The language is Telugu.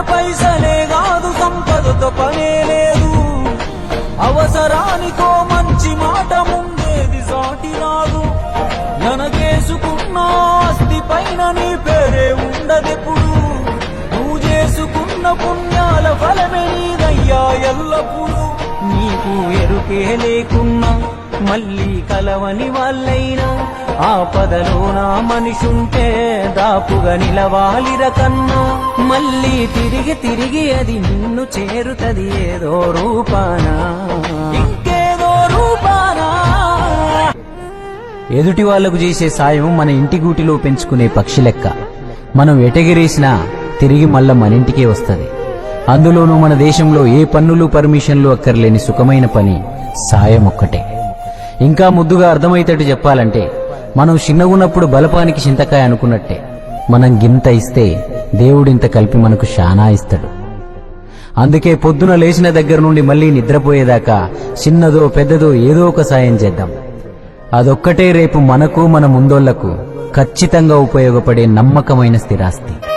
పైసలే కాదు సంపదతో పనే లేదు. అవసరానికో మంచి మాట ముందేది సాటి రాదు. ననకేసుకున్న ఆస్తి పైన నీ పేరే ఉండదెప్పుడు. నువ్వు చేసుకున్న పుణ్యాల ఫలమే నీదయ్యా ఎల్లప్పుడు. నీకు ఎరుకే లేకున్నా మళ్ళీ కలవని వాళ్ళైనా. ఆపదలో నా మనిషుంటే దాపుగా నిలవాలిర కన్నా. మళ్ళీ తిరిగి తిరిగి అది నిన్ను చేరుతది ఏదో రూపానా. ఇంకేదో రూపానా. ఎదుటి వాళ్ళకు చేసే సాయం మన ఇంటి గూటిలో పెంచుకునే పక్షి లెక్క. మనం ఎటగిరేసినా తిరిగి మళ్ళా మన ఇంటికే వస్తది. అందులోనూ మన దేశంలో ఏ పన్నులు పర్మిషన్లు అక్కర్లేని సుఖమైన పని సాయం ఒక్కటే. ఇంకా ముద్దుగా అర్థమయ్యేటట్టు చెప్పాలంటే మనం చిన్నగున్నప్పుడు బలపానికి చింతకాయ అనుకున్నట్టే. మనం గింత ఇస్తే దేవుడింత కలిపి మనకు శానా ఇస్తాడు. అందుకే పొద్దున లేచిన దగ్గర నుండి మళ్ళీ నిద్రపోయేదాకా చిన్నదో పెద్దదో ఏదో ఒక సాయం చేద్దాం. అదొక్కటే రేపు మనకు మన ముందోళ్ళకు ఖచ్చితంగా ఉపయోగపడే నమ్మకమైన స్థిరాస్తి.